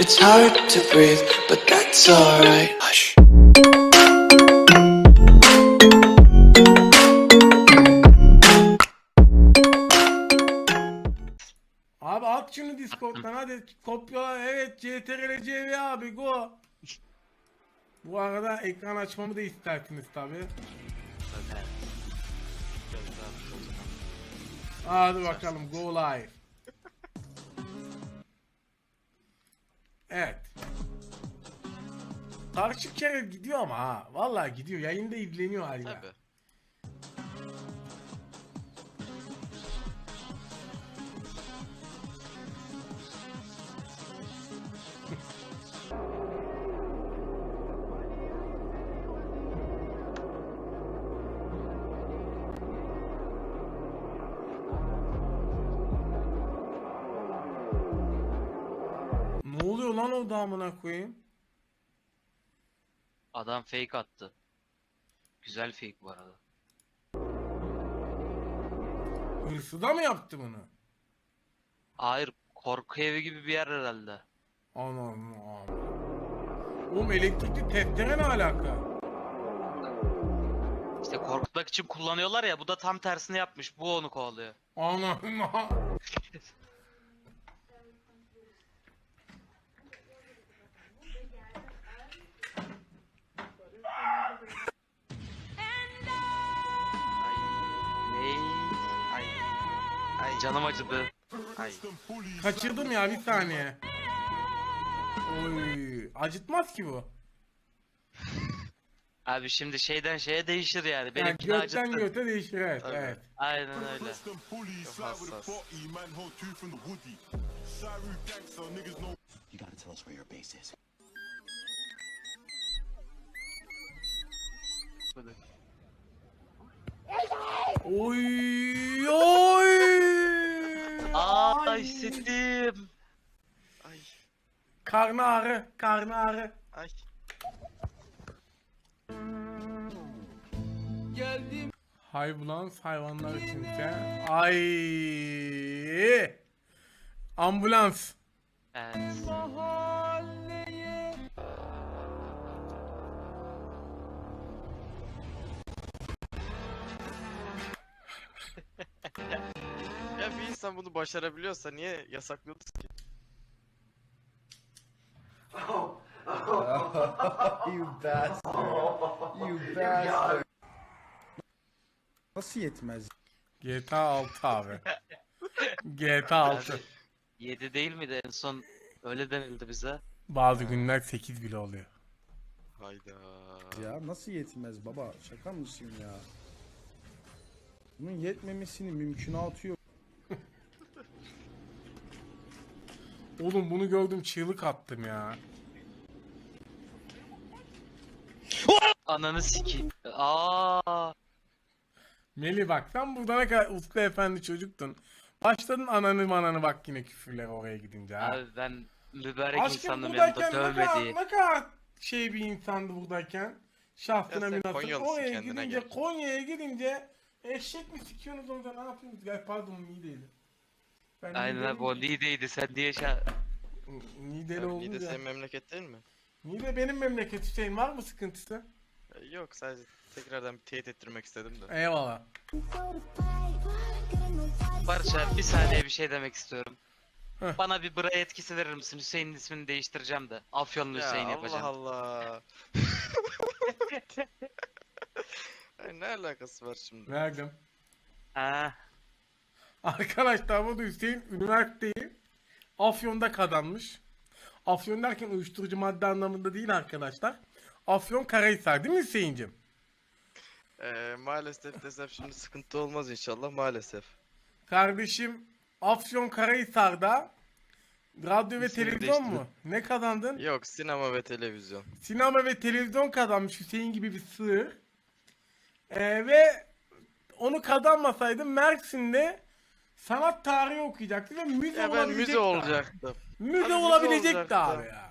It's hard to breathe, but that's alright. Hush. Abi at şunu Discord'dan hadi kopyala evet CTRL abi go. Bu arada ekran açmamı da istersiniz tabi. Hadi bakalım go live. Evet. Karşı kere gidiyor ama ha. Vallahi gidiyor. Yayında izleniyor hala. Tabii. Lan o damına koyayım? Adam fake attı. Güzel fake bu arada. Hırsı da mı yaptı bunu? Hayır korku evi gibi bir yer herhalde. Anam anam. Oğlum elektrikli testere ne alaka? İşte korkutmak için kullanıyorlar ya bu da tam tersini yapmış. Bu onu kovalıyor. Anam Ay. Ay canım acıdı. Ay. Kaçırdım ya bir saniye. Oy, acıtmaz ki bu. Abi şimdi şeyden şeye değişir yani. Yani Benimki de gökten acıttı. göte değişir evet, Tabii. evet. Aynen öyle. hassas. You gotta tell us where your base is. Oy oy. Aa hissettim. Ay Karnı ağrı, karnı ağrı. ay. Ambulans hayvanlar içinse. Ay. Ambulans. Evet. İnsan bunu başarabiliyorsa niye yasaklıyoruz ki? you bastard. You bastard. Nasıl yetmez? GTA 6 abi. GTA 6. Abi, 7 değil miydi en son? Öyle denildi bize. Bazı günler 8 bile oluyor. Hayda. Ya nasıl yetmez baba? Şaka mısın ya? Bunun yetmemesini mümkünatı yok. Oğlum bunu gördüm çığlık attım ya. Ananı sikeyim. Aa. Meli bak sen burada ne kadar uslu efendi çocuktun. Başladın ananı mananı bak yine küfürler oraya gidince ha. Abi ben mübarek Aşkım insandım yanımda buradayken ne kadar, dövmediği. ne kadar şey bir insandı buradayken. Şahsına Ya sen münasır. Konyalısın, Oraya kendine gidince gel. Konya'ya gidince eşek mi sikiyorsunuz orada ne yapıyorsunuz? Gel pardon Niğde'ydi. Ben Aynen Niğde'liyim abi o. Niğde'ydi sen diye şey... Niğdeli Niğde ya. senin memleket değil mi? Niğde benim memleket Hüseyin var mı sıkıntısı? E, Yok sadece tekrardan bir teyit ettirmek istedim de. Eyvallah. Barış abi bir saniye bir şey demek istiyorum. Heh. Bana bir bra etkisi verir misin? Hüseyin'in ismini değiştireceğim de. Afyonlu Ya Hüseyin Allah yapacağım. Allah. Ay, ne alakası var şimdi? Verdim. Ha. Arkadaşlar bu da Hüseyin üniversiteyi Afyon'da kazanmış. Afyon derken uyuşturucu madde anlamında değil arkadaşlar. Afyon Karahisar değil mi Hüseyin'cim? Ee, maalesef desem şimdi sıkıntı olmaz inşallah maalesef. Kardeşim Afyon Karahisar'da radyo ve İsmini televizyon mu? Ne kazandın? Yok sinema ve televizyon. Sinema ve televizyon kazanmış Hüseyin gibi bir sığır. Ee, ve onu kazanmasaydı Mersin'de sanat tarihi okuyacaktı ve müze Ya ben olabilecekti. müze olacaktım. Müze Abi müze olabilecekti olacaktı. abi ya.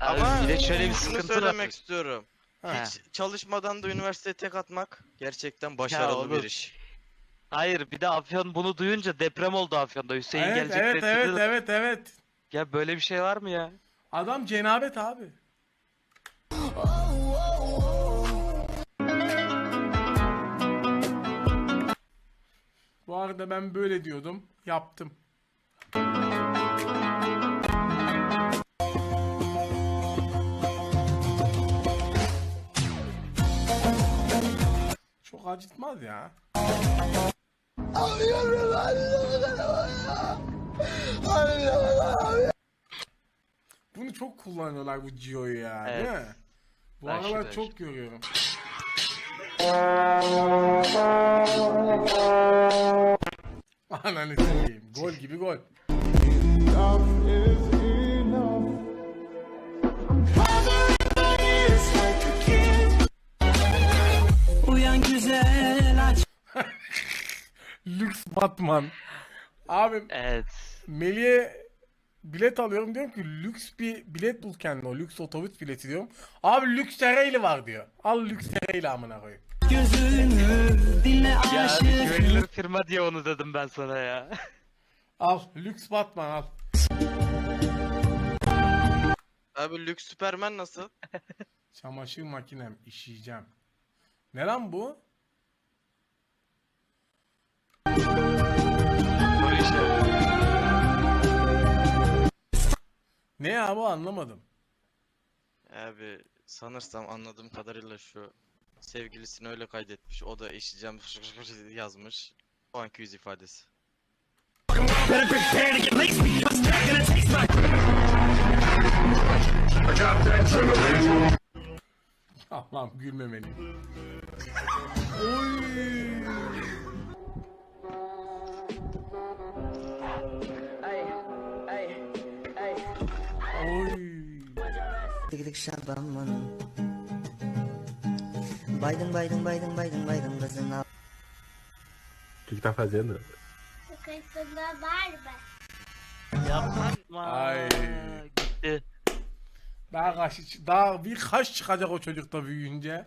Abi Ama bir de şöyle bir şunu sıkıntı söylemek var. istiyorum. He. Hiç çalışmadan da üniversiteye tek atmak gerçekten başarılı oğlum. bir iş. Hayır bir de Afyon bunu duyunca deprem oldu Afyon'da. Hüseyin Evet gelecek evet dedi. evet evet evet. Ya böyle bir şey var mı ya? Adam cenabet abi. Bu arada ben böyle diyordum. Yaptım. Çok acıtmaz ya. Bunu çok kullanıyorlar bu Gio'yu ya değil Evet. mi? Bu Ben aralar çok görüyorum. Ananı sikeyim. Gol gibi gol. Uyan güzel aç Lüks Batman. Abim Evet. Melih'e bilet alıyorum diyorum ki lüks bir bilet bul kendine o lüks otobüs bileti diyorum. Abi lüks Ereğli var diyor. Al lüks Ereğli amına koyayım. Gözünü dinle Ya aşık güvenilir firma diye onu dedim ben sana ya. Al lüks Batman al. Abi lüks Superman nasıl? Çamaşır makinem işeyeceğim. Ne lan bu? Böyle. Ne ya bu anlamadım. Abi sanırsam anladığım kadarıyla şu sevgilisini öyle kaydetmiş. O da eşeceğim yazmış. O anki yüz ifadesi. Allah'ım gülmemeliyim. Oy. Oy. Tıkıdık şabanman Biden Biden Biden Biden Biden kızına O que que tá fazendo? Kıyısında var mı? Yapma. Ay. Gitti. Daha kaç, daha bir kaç çıkacak o çocuk da büyüyünce.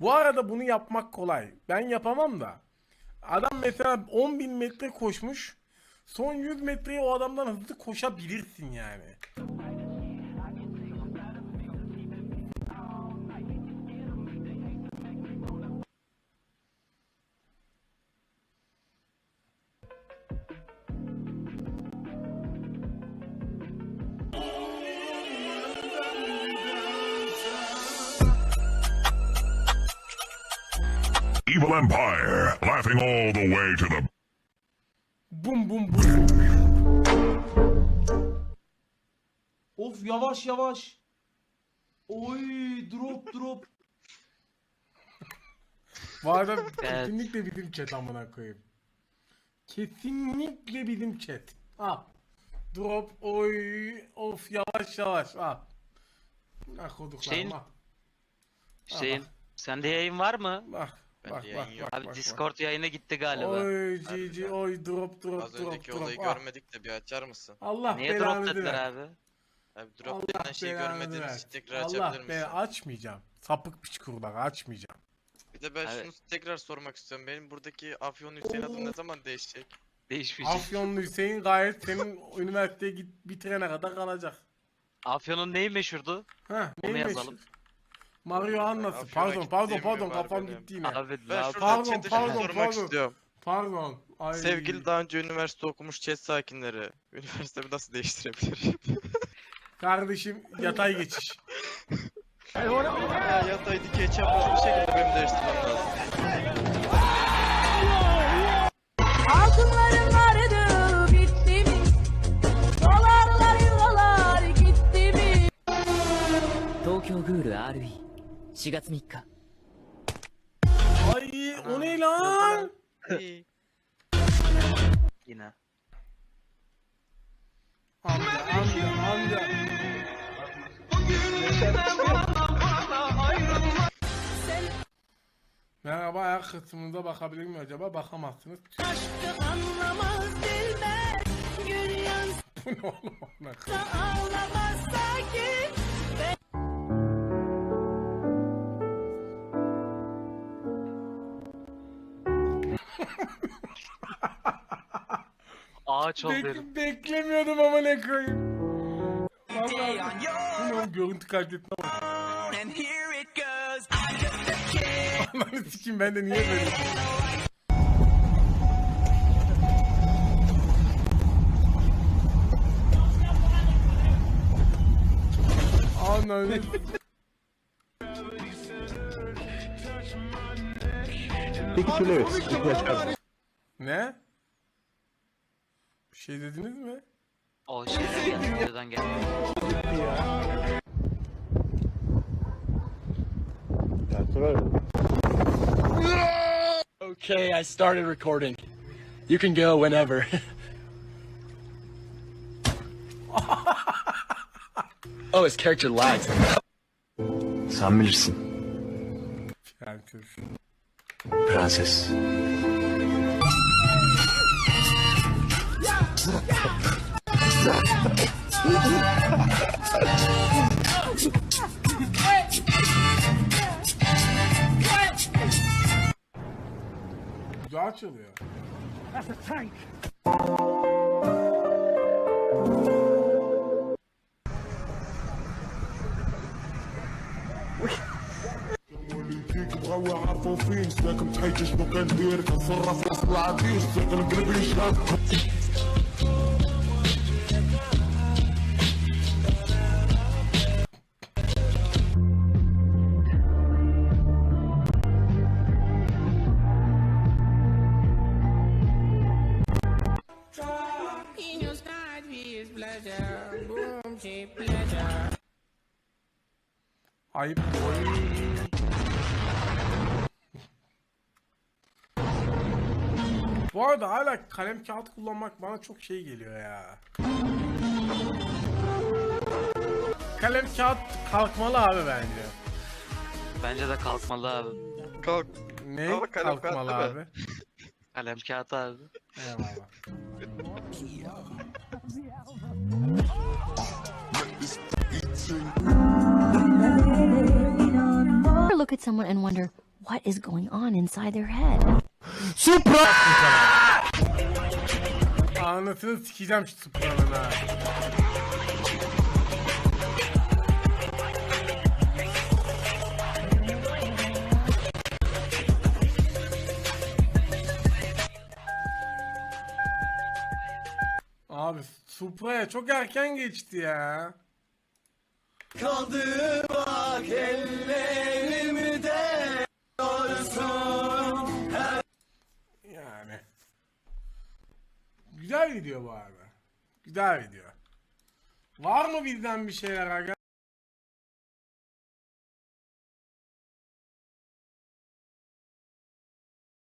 Bu arada bunu yapmak kolay. Ben yapamam da. Adam mesela 10.000 metre koşmuş. Son 100 metreye o adamdan hızlı koşabilirsin yani. Evil Empire, laughing all the way to the Bum bum bum. Of yavaş yavaş. Oy drop drop. Bu arada kesinlikle bizim chat amına koyayım. Kesinlikle bizim chat. Al. Drop oy of yavaş yavaş al. Ah koduklarım Şeyin- al. Hüseyin sende yayın var mı? Bak bak Bende bak yayın yok. bak. Abi bak, Discord yayına gitti bak. galiba. Oy GG oy drop drop Az drop önceki drop. olayı al. görmedik de bir açar mısın? Allah Niye belanı drop dediler ver. abi? Abi drop Allah denilen şeyi belanı görmediğimiz ver. için tekrar Allah açabilir misin? be açmayacağım. Sapık piç kurular açmayacağım. Bir de ben Abi- şunu tekrar sormak istiyorum. Benim buradaki Afyon Hüseyin adım ne zaman değişecek? Değişmeyecek. Afyonlu Hüseyin gayet senin üniversiteye git bitirene kadar kalacak. Afyon'un neyi meşhurdu? Ha, Onu neymiş? yazalım. Mario Annası. Afyon'a Pardon, pardon, gittiğim pardon. gün var Kafam benim. gitti yine. Abi ne Ben yap- şurada Pardon, chat'e şunu pardon, sormak pardon. istiyorum. Pardon. Ay. Sevgili daha önce üniversite okumuş chat sakinleri. Üniversitemi nasıl değiştirebilirim? Kardeşim yatay geçiş. ya yatay dikey çapraz bir şekilde benim değiştirmem lazım. Altınların vardı bitti mi? Dolarlar eurolar gitti mi? 東京グール RE 4月3日 Ay o ne lan? Yine. Amca, amca, amca. Merhaba ayak kısmınıza bakabilir miyim acaba? Bakamazsınız. Aşkı anlamaz bilmez Gül yansa Bu ne oğlum? Ağlamaz sakin Ağaç ol Bek- derim. beklemiyordum ama ne koyayım. Vallahi bilmiyorum görüntü kaydetme bak. Ananı sikeyim ben de niye böyle Ananı Peki yaşar. Ne? Bir şey dediniz mi? O şeyden geldi. Videodan geldi. Okay, I started recording. You can go whenever. oh, his character lags. Sen bilirsin. Yani kız. Prenses. Yağ there. That's a tank. فين ساكن بحياتي شنو كندير كنصرف راس العادي وساكن بقلبي شاف Pleasure, boom, cheap pleasure. Hi, boy. Bu arada hala kalem kağıt kullanmak bana çok şey geliyor ya. Kalem kağıt kalkmalı abi bence. Bence de kalkmalı abi. Kalk. Ne Ama kalem kağıt kalkmalı mi? abi? Kalem kağıt abi. Eyvallah. Look at someone and wonder what is going on inside their head? Anasını sikeceğim şu Supra'nın ha. Abi Supra'ya çok erken geçti ya. Kaldı bak ellerimde Güzel video bu arada. Güzel video. Var mı bizden bir şeyler aga?